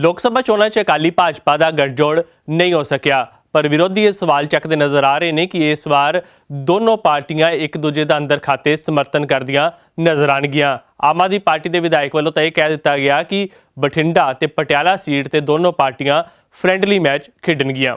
ਲੋਕ ਸਭਾ ਚੋਣਾਂ 'ਚ ਅਕਾਲੀ ਭਾਜਪਾ ਦਾ ਗੱਠਜੋੜ ਨਹੀਂ ਹੋ ਸਕਿਆ। ਪਰ ਵਿਰੋਧੀ ਇਹ ਸਵਾਲ ਚੱਕਦੇ ਨਜ਼ਰ ਆ ਰਹੇ ਨੇ ਕਿ ਇਸ ਵਾਰ ਦੋਨੋਂ ਪਾਰਟੀਆਂ ਇੱਕ ਦੂਜੇ ਦਾ ਅੰਦਰ ਖਾਤੇ ਸਮਰਥਨ ਕਰਦੀਆਂ ਨਜ਼ਰ ਆਣਗੀਆਂ ਆਮ ਆਦਮੀ ਪਾਰਟੀ ਦੇ ਵਿਧਾਇਕ ਵੱਲੋਂ ਤਾਂ ਇਹ ਕਹਿ ਦਿੱਤਾ ਗਿਆ ਕਿ ਬਠਿੰਡਾ ਤੇ ਪਟਿਆਲਾ ਸੀਟ ਤੇ ਦੋਨੋਂ ਪਾਰਟੀਆਂ ਫ੍ਰੈਂਡਲੀ ਮੈਚ ਖੇਡਣਗੀਆਂ।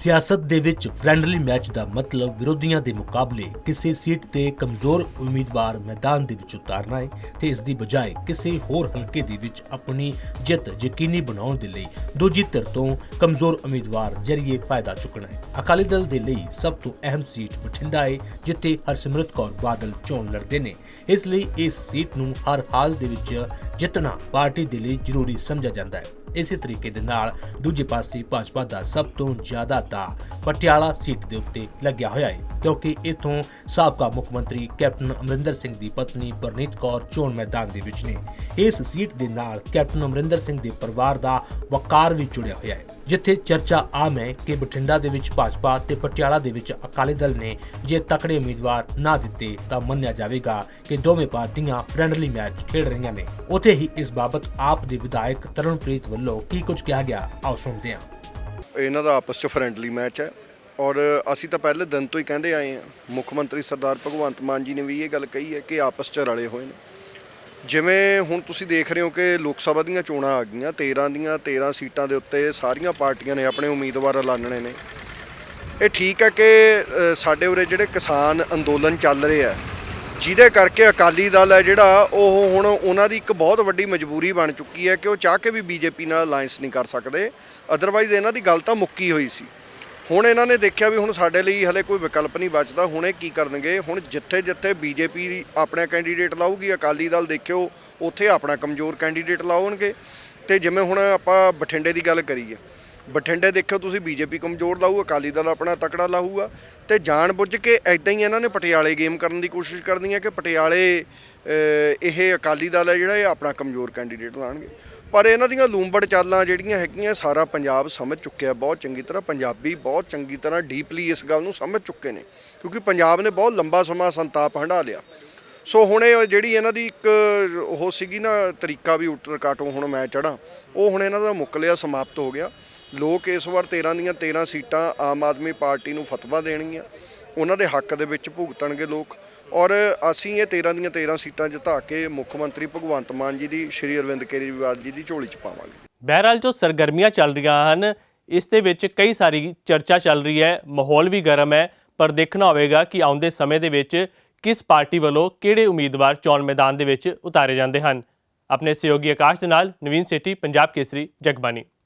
ਸਿਆਸਤ ਦੇ ਵਿੱਚ ਫ੍ਰੈਂਡਲੀ ਮੈਚ ਦਾ ਮਤਲਬ ਵਿਰੋਧੀਆਂ ਦੇ ਮੁਕਾਬਲੇ ਕਿਸੇ ਸੀਟ ਤੇ ਕਮਜ਼ੋਰ ਉਮੀਦਵਾਰ ਮੈਦਾਨ ਦੇ ਵਿੱਚ ਉਤਾਰਨਾ ਹੈ ਤੇ ਇਸ ਦੀ ਬਜਾਏ ਕਿਸੇ ਹੋਰ ਹਲਕੇ ਦੇ ਵਿੱਚ ਆਪਣੀ ਜਿੱਤ ਯਕੀਨੀ ਬਣਾਉਣ ਦੇ ਲਈ ਦੂਜੀ ਧਿਰ ਤੋਂ ਕਮਜ਼ੋਰ ਉਮੀਦਵਾਰ ਜਰੀਏ ਫਾਇਦਾ ਚੁੱਕਣਾ ਹੈ। ਅਕਾਲੀ ਦਲ ਦੇ ਲਈ ਸਭ ਤੋਂ ਅਹਿਮ ਸੀਟ ਬਠਿੰਡਾ ਹੈ, ਜਿੱਥੇ ਹਰਸਿਮਰਤ ਕੌਰ ਬਾਦਲ ਚੋਣ ਲੜਦੇ ਨੇ। ਇਸ ਲਈ ਇਸ ਸੀਟ ਨੂੰ ਹਰ ਹਾਲ ਦੇ ਵਿੱਚ ਜਿੱਤਣਾ ਪਾਰਟੀ ਦੇ ਲਈ ਜ਼ਰੂਰੀ ਸਮਝਿਆ ਜਾਂਦਾ ਹੈ। ਇਸੇ ਤਰੀਕੇ ਦੇ ਨਾਲ ਦੂਜੇ ਪਾਸੇ ਭਾਜਪਾ ਦਾ ਸਭ ਤੋਂ ਜ਼ਿਆਦਾ ਦਾ ਪਟਿਆਲਾ ਸੀਟ ਦੇ ਉੱਤੇ ਲੱਗਿਆ ਹੋਇਆ ਹੈ, ਕਿਉਂਕਿ ਇਥੋਂ ਸਾਬਕਾ ਮੁੱਖ ਮੰਤਰੀ ਕੈਪਟਨ ਅਮਰਿੰਦਰ ਸਿੰਘ ਦੀ ਪਤਨੀ ਪਰਨੀਤ ਕੌਰ ਚੋਣ ਮੈਦਾਨ ਦੇ ਵਿੱਚ ਨੇ। ਇਸ ਸੀਟ ਦੇ ਨਾਲ ਕੈਪਟਨ ਅਮਰਿੰਦਰ ਸਿੰਘ ਦੇ ਪਰਿਵਾਰ ਦਾ ਵਕਾਰ ਵੀ ਜੁੜਿਆ ਹੋਇਆ ਹੈ। ਜਿੱਥੇ ਚਰਚਾ ਆਮ ਹੈ ਕਿ ਬਠਿੰਡਾ ਦੇ ਵਿੱਚ ਭਾਜਪਾ ਤੇ ਪਟਿਆਲਾ ਦੇ ਵਿੱਚ ਅਕਾਲੀ ਦਲ ਨੇ ਜੇ ਤਕੜੇ ਉਮੀਦਵਾਰ ਨਾ ਦਿੱਤੇ ਤਾਂ ਮੰਨਿਆ ਜਾਵੇਗਾ ਕਿ ਦੋਵੇਂ ਪਾਰਟੀਆਂ ਫ੍ਰੈਂਡਲੀ ਮੈਚ ਖੇਡ ਰਹੀਆਂ ਨੇ। ਉੱਥੇ ਹੀ ਇਸ ਬਾਬਤ ਆਪ ਦੇ ਵਿਧਾਇਕ ਤਰਨਪ੍ਰੀਤ ਵੱਲੋਂ ਕੀ ਕੁਝ ਕਿਹਾ ਗਿਆ, ਆਓ ਸੁਣਦੇ ਹਾਂ। ਇਹਨਾਂ ਦਾ ਆਪਸ 'ਚ ਫਰੈਂਡਲੀ ਮੈਚ ਹੈ ਔਰ ਅਸੀਂ ਤਾਂ ਪਹਿਲੇ ਦਿਨ ਤੋਂ ਹੀ ਕਹਿੰਦੇ ਆਏ ਹਾਂ। ਮੁੱਖ ਮੰਤਰੀ ਸਰਦਾਰ ਭਗਵੰਤ ਮਾਨ ਜੀ ਨੇ ਵੀ ਇਹ ਗੱਲ ਕਹੀ ਹੈ ਕਿ ਆਪਸ 'ਚ ਰਲੇ ਹੋਏ ਨੇ। ਜਿਵੇਂ ਹੁਣ ਤੁਸੀਂ ਦੇਖ ਰਹੇ ਹੋ ਕਿ ਲੋਕ ਸਭਾ ਦੀਆਂ ਚੋਣਾਂ ਆ ਗਈਆਂ 13 ਦੀਆਂ 13 ਸੀਟਾਂ ਦੇ ਉੱਤੇ ਸਾਰੀਆਂ ਪਾਰਟੀਆਂ ਨੇ ਆਪਣੇ ਉਮੀਦਵਾਰ ਐਲਾਨਣੇ ਨੇ। ਇਹ ਠੀਕ ਹੈ ਕਿ ਸਾਡੇ ਉਰੇ ਜਿਹੜੇ ਕਿਸਾਨ ਅੰਦੋਲਨ ਚੱਲ ਰਹੇ ਰਿਹਾ ਜਿਹਦੇ ਕਰਕੇ ਅਕਾਲੀ ਦਲ ਹੈ ਜਿਹੜਾ, ਉਹ ਹੁਣ ਉਹਨਾਂ ਦੀ ਇੱਕ ਬਹੁਤ ਵੱਡੀ ਮਜਬੂਰੀ ਬਣ ਚੁੱਕੀ ਹੈ ਕਿ ਉਹ ਚਾਹ ਕੇ ਵੀ ਬੀਜੇਪੀ ਨਾਲ ਅਲਾਈਅੰਸ ਨਹੀਂ ਕਰ ਸਕਦੇ। ਅਦਰਵਾਈਜ਼ ਇਹਨਾਂ ਦੀ ਗੱਲ ਤਾਂ ਮੁੱਕੀ ਹੋਈ ਸੀ। ਹੁਣ ਇਹਨਾਂ ਨੇ ਦੇਖਿਆ ਵੀ ਹੁਣ ਸਾਡੇ ਲਈ ਹਲੇ ਕੋਈ ਵਿਕਲਪ ਨਹੀਂ ਬਚਦਾ, ਹੁਣ ਇਹ ਕੀ ਕਰਨਗੇ? ਹੁਣ ਜਿੱਥੇ ਜਿੱਥੇ ਬੀਜੇਪੀ ਆਪਣਾ ਕੈਂਡੀਡੇਟ ਲਾਊਗੀ, ਅਕਾਲੀ ਦਲ ਦੇਖਿਓ, ਉੱਥੇ ਆਪਣਾ ਕਮਜ਼ੋਰ ਕੈਂਡੀਡੇਟ ਲਾਉਣਗੇ। ਤੇ ਜਿਵੇਂ ਹੁਣ ਆਪਾਂ ਬਠਿੰਡੇ ਦੀ ਗੱਲ ਕਰੀਏ, ਬਠਿੰਡੇ ਦੇਖਿਓ ਤੁਸੀਂ ਬੀਜੇਪੀ ਕਮਜ਼ੋਰ ਲਾਊ, ਅਕਾਲੀ ਦਲ ਆਪਣਾ ਤਕੜਾ ਲਾਊਗਾ। ਤੇ ਜਾਣ ਬੁੱਝ ਕੇ ਐਦਾਂ ਹੀ ਇਹਨਾਂ ਨੇ ਪਟਿਆਲੇ ਗੇਮ ਕਰਨ ਦੀ ਕੋਸ਼ਿਸ਼ ਕਰਨੀ ਹੈ ਕਿ ਪਟਿਆਲੇ ਇਹ ਅਕਾਲੀ ਦਲ ਹੈ ਜਿਹੜਾ, ਇਹ ਆਪਣਾ ਕਮਜ਼ੋਰ ਕੈਂਡੀਡੇਟ ਲਾਣਗੇ। ਪਰ ਇਹਨਾਂ ਦੀਆਂ ਲੂੰਬੜ ਚਾਲਾਂ ਜਿਹੜੀਆਂ ਹੈਗੀਆਂ, ਸਾਰਾ ਪੰਜਾਬ ਸਮਝ ਚੁੱਕਿਆ ਬਹੁਤ ਚੰਗੀ ਤਰ੍ਹਾਂ ਪੰਜਾਬੀ ਬਹੁਤ ਚੰਗੀ ਤਰ੍ਹਾਂ ਡੀਪਲੀ ਇਸ ਗੱਲ ਨੂੰ ਸਮਝ ਚੁੱਕੇ ਨੇ, ਕਿਉਂਕਿ ਪੰਜਾਬ ਨੇ ਬਹੁਤ ਲੰਬਾ ਸਮਾਂ ਸੰਤਾਪ ਹੰਢਾ ਲਿਆ। ਸੋ ਹੁਣ ਇਹ ਜਿਹੜੀ ਇਹਨਾਂ ਦੀ ਇੱਕ ਉਹ ਸੀਗੀ ਨਾ, ਤਰੀਕਾ ਵੀ ਉੱਟਰ ਕਾਟੋ ਹੁਣ ਮੈਂ ਚੜਾਂ ਉਹ ਹੁਣ ਇਹਨਾਂ ਦਾ ਮੁੱਕ ਲਿਆ, ਸਮਾਪਤ ਹੋ ਗਿਆ। ਲੋਕ ਇਸ ਵਾਰ 13 ਦੀਆਂ 13 ਸੀਟਾਂ ਆਮ ਆਦਮੀ ਪਾਰਟੀ ਨੂੰ ਫਤਵਾ ਦੇਣਗੀਆਂ। ਉਹਨਾਂ ਦੇ ਹੱਕ ਦੇ ਵਿੱਚ ਭੁਗਤਣਗੇ ਲੋਕ। ਔਰ ਅਸੀਂ ਇਹ 13 ਦੀਆਂ 13 ਸੀਟਾਂ ਜਿਤਾ ਕੇ ਮੁੱਖ ਮੰਤਰੀ ਭਗਵੰਤ ਮਾਨ ਜੀ ਦੀ, ਸ਼੍ਰੀ ਅਰਵਿੰਦ ਕੇਜਰੀਵਾਲ ਜੀ ਦੀ ਝੋਲੀ 'ਚ ਪਾਵਾਂਗੇ। ਬਹਿਰਾਲ ਜੋ ਸਰਗਰਮੀਆਂ ਚੱਲ ਰਹੀਆਂ ਹਨ, ਇਸ ਦੇ ਵਿੱਚ ਕਈ ਸਾਰੀ ਚਰਚਾ ਚੱਲ ਰਹੀ ਹੈ, ਮਾਹੌਲ ਵੀ ਗਰਮ ਹੈ, ਪਰ ਦੇਖਣਾ ਹੋਵੇਗਾ ਕਿ ਆਉਂਦੇ ਸਮੇਂ ਦੇ ਵਿੱਚ ਕਿਸ ਪਾਰਟੀ ਵੱਲੋਂ ਕਿਹੜੇ ਉਮੀਦਵਾਰ ਚੋਣ ਮੈਦਾਨ ਦੇ ਵਿੱਚ ਉਤਾਰੇ ਜਾਂਦੇ ਹਨ। ਆਪਣੇ ਸਹਿਯੋਗੀ ਆਕਾਸ਼ ਦੇ ਨਾਲ ਨਵੀਨ ਸੇਠੀ, ਪੰਜਾਬ ਕੇਸਰੀ ਜਗਬਾਨੀ